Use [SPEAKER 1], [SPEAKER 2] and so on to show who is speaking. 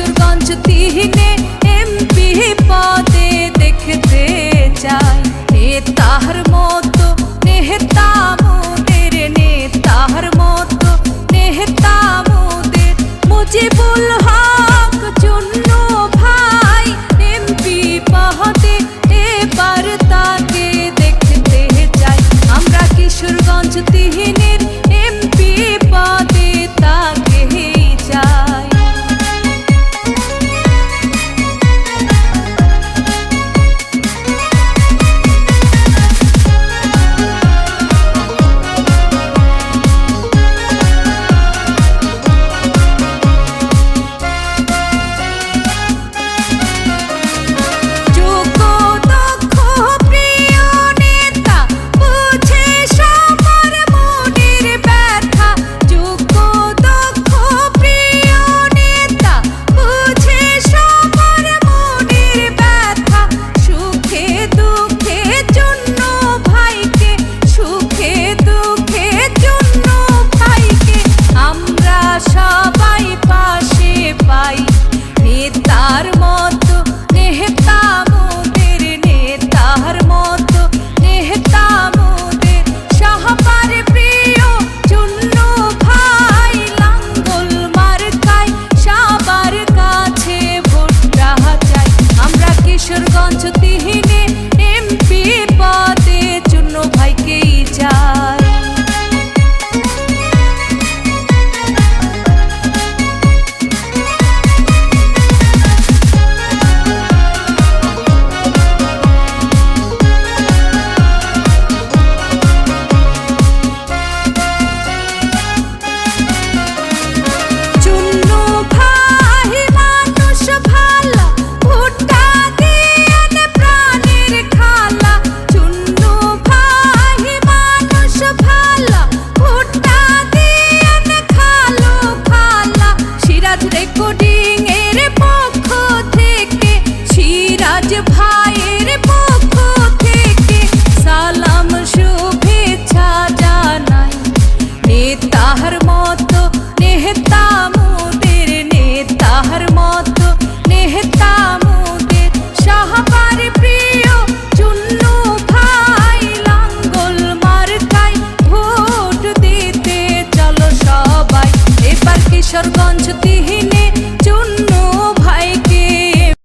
[SPEAKER 1] Kishoreganj তিহিনে MP পদে দেখতে চাই। নেতার মতো নেতা মোদের নেতার মতো নেতা মোদের, মুজিবুল किशोरगंज तिहिनी